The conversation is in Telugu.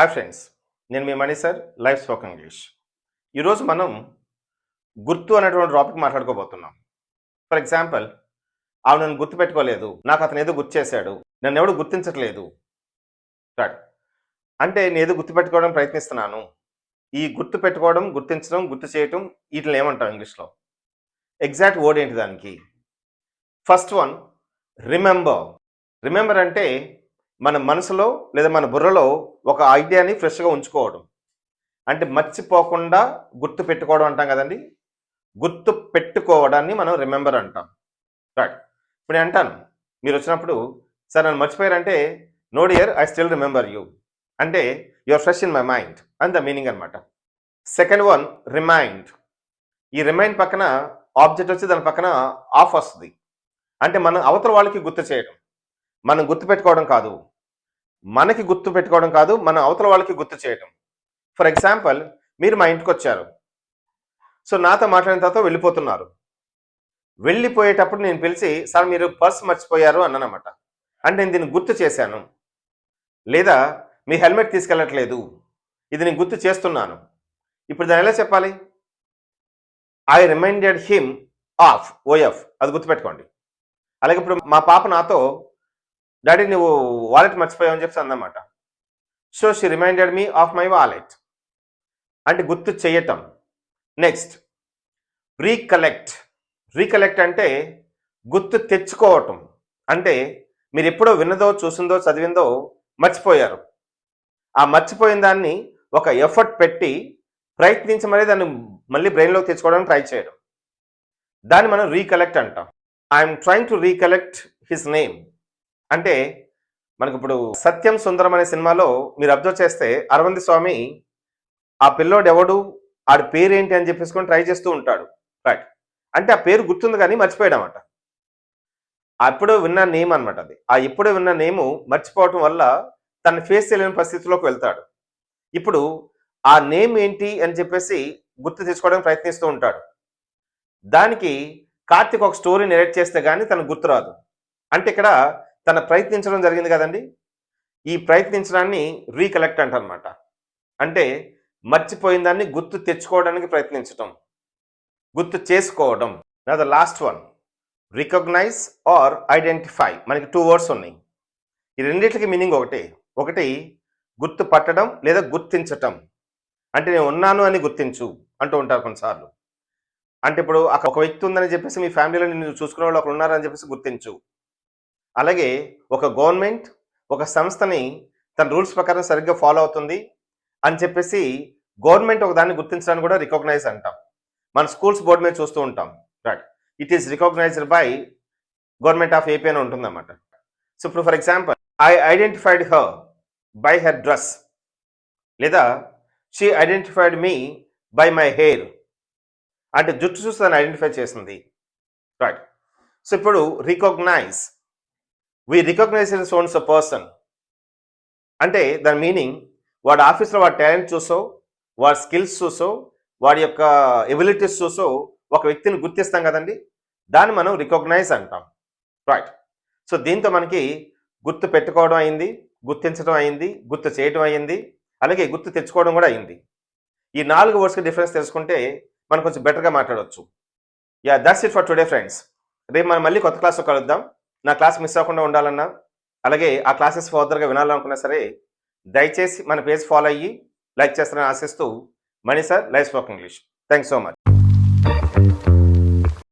హాయ్ ఫ్రెండ్స్ నేను మీ Mani sir life spoken English ఈరోజు మనం గుర్తు అనేటువంటి టాపిక్ మాట్లాడుకోబోతున్నాం. ఫర్ ఎగ్జాంపుల్ ఆమె నన్ను గుర్తు పెట్టుకోలేదు నాకు అతను ఏదో గుర్తు చేశాడు నన్ను ఎవడు గుర్తించట్లేదు. రైట్ అంటే నేను ఏదో గుర్తుపెట్టుకోవడం ప్రయత్నిస్తున్నాను. ఈ గుర్తు పెట్టుకోవడం గుర్తించడం గుర్తు చేయటం వీటిని ఏమంటాం ఇంగ్లీష్లో ఎగ్జాక్ట్ వర్డ్ ఏంటి దానికి? ఫస్ట్ వన్ రిమెంబర్ రిమెంబర్ అంటే మన మనసులో లేదా మన బుర్రలో ఒక ఐడియాని ఫ్రెష్గా ఉంచుకోవడం. అంటే మర్చిపోకుండా గుర్తు పెట్టుకోవడం అంటాం కదండి? గుర్తు పెట్టుకోవడాన్ని మనం రిమెంబర్ అంటాం. రైట్ ఇప్పుడు నేను అంటాను. మీరు వచ్చినప్పుడు సార్ నన్ను మర్చిపోయారంటే no dear I still remember you అంటే your fresh in my mind అని ద మీనింగ్ అనమాట సెకండ్ వన్ రిమైండ్ ఈ రిమైండ్ పక్కన ఆబ్జెక్ట్ వచ్చి దాని పక్కన ఆఫ్ వస్తుంది. అంటే మనం అవతల వాళ్ళకి గుర్తు చేయడం. మనం గుర్తు పెట్టుకోవడం కాదు. మనకి గుర్తు పెట్టుకోవడం కాదు మన అవతల వాళ్ళకి గుర్తు చేయడం ఫర్ ఎగ్జాంపుల్ మీరు మా ఇంటికి వచ్చారు. సో నాతో మాట్లాడిన తర్వాత వెళ్ళిపోతున్నారు. వెళ్ళిపోయేటప్పుడు నేను పిలిచి సార్ మీరు పర్స్ మర్చిపోయారు అన్నానమాట అంటే నేను దీన్ని గుర్తు చేశాను. లేదా మీ హెల్మెట్ తీసుకెళ్ళట్లేదు. ఇది నేను గుర్తు చేస్తున్నాను. ఇప్పుడు దాన్ని ఎలా చెప్పాలి? I reminded him of O F గుర్తుపెట్టుకోండి. అలాగే ఇప్పుడు మా పాప నాతో డాడీ నువ్వు వాలెట్ మర్చిపోయావు అని చెప్పి అందన్నమాట so she reminded me of my wallet అంటే గుర్తు చేయటం. నెక్స్ట్ రీకలెక్ట్ రీకలెక్ట్ అంటే గుర్తు తెచ్చుకోవటం. అంటే మీరు ఎప్పుడో విన్నదో చూసిందో చదివిందో మర్చిపోయారు. ఆ మర్చిపోయిన దాన్ని ఒక ఎఫర్ట్ పెట్టి ప్రయత్నించి మరీ దాన్ని మళ్ళీ బ్రెయిన్లోకి తెచ్చుకోవడానికి ట్రై చేయడం. దాన్ని మనం రీకలెక్ట్ అంటాం. I'm trying to recollect his name అంటే మనకి ఇప్పుడు సత్యం సుందరం అనే సినిమాలో మీరు అబ్జర్వ్ చేస్తే అరవింద్ స్వామి ఆ పిల్లోడు ఎవడు ఆడి పేరేంటి అని చెప్పేసుకొని ట్రై చేస్తూ ఉంటాడు. రైట్ అంటే ఆ పేరు గుర్తుంది కానీ మర్చిపోయాడనమాట. అప్పుడో విన్న నేమ్ అనమాట అది. ఆ ఇప్పుడే విన్న నేము మర్చిపోవటం వల్ల తన ఫేస్ తెలియని పరిస్థితిలోకి వెళ్తాడు. ఇప్పుడు ఆ నేమ్ ఏంటి అని చెప్పేసి గుర్తు తెచ్చుకోవడానికి ప్రయత్నిస్తూ ఉంటాడు. దానికి కార్తిక్ ఒక స్టోరీ నెరేట్ చేస్తే కానీ తనకు గుర్తురాదు అంటే ఇక్కడ తన ప్రయత్నించడం జరిగింది కదండి? ఈ ప్రయత్నించడాన్ని రీకలెక్ట్ అంటారనమాట అంటే మర్చిపోయిన దాన్ని గుర్తు తెచ్చుకోవడానికి ప్రయత్నించటం. గుర్తు చేసుకోవడం. నా the last one recognise or identify మనకి టూ వర్డ్స్ ఉన్నాయి. ఈ రెండింటికి మీనింగ్ ఒకటి. ఒకటి గుర్తు పట్టడం లేదా గుర్తించటం. అంటే నేను ఉన్నాను అని గుర్తించు అంటూ ఉంటారు కొన్నిసార్లు. అంటే ఇప్పుడు అక్కడ ఒక వ్యక్తి ఉందని చెప్పేసి మీ ఫ్యామిలీలో నిన్ను చూసుకునే వాళ్ళు ఒకరు ఉన్నారని చెప్పేసి గుర్తించు. అలాగే ఒక గవర్నమెంట్ ఒక సంస్థని తన రూల్స్ ప్రకారం సరిగ్గా ఫాలో అవుతుంది అని చెప్పేసి గవర్నమెంట్ ఒక దాన్ని గుర్తించడానికి కూడా రికగ్నైజ్ అంటాం. మన స్కూల్స్ బోర్డు మీద చూస్తూ ఉంటాం. Right. It is recognized by government of AP అని ఉంటుందన్నమాట. సో ఇప్పుడు for example I identified her by her dress లేదా she identified me by my hair అంటే జుట్టు చూసి దాన్ని ఐడెంటిఫై చేసింది. రైట్. సో ఇప్పుడు recognize we recognize in sons a person అంటే దాని మీనింగ్ వాడి ఆఫీస్లో వాడి టాలెంట్ చూసో వాడి స్కిల్స్ చూసో వాడి యొక్క ఎబిలిటీస్ చూసో ఒక వ్యక్తిని గుర్తిస్తాం కదండి? దాన్ని మనం రికగ్నైజ్ అంటాం. రైట్ సో దీంతో మనకి గుర్తు పెట్టుకోవడం అయింది గుర్తించడం అయింది గుర్తు చేయడం అయింది అలాగే గుర్తు తెచ్చుకోవడం కూడా అయింది. ఈ నాలుగు వర్డ్స్కి డిఫరెన్స్ తెలుసుకుంటే మనం కొంచెం బెటర్గా మాట్లాడవచ్చు yeah that's it for today friends రేపు మనం మళ్ళీ కొత్త క్లాస్లో కలుద్దాం. నా క్లాస్ మిస్ అవ్వకుండా ఉండాలన్నా అలాగే ఆ క్లాసెస్ ఫర్దర్గా వినాలనుకున్నా సరే దయచేసి మన పేజ్ ఫాలో అయ్యి లైక్ చేస్తారని ఆశిస్తూ Mani sir life spoke English. Thanks so much.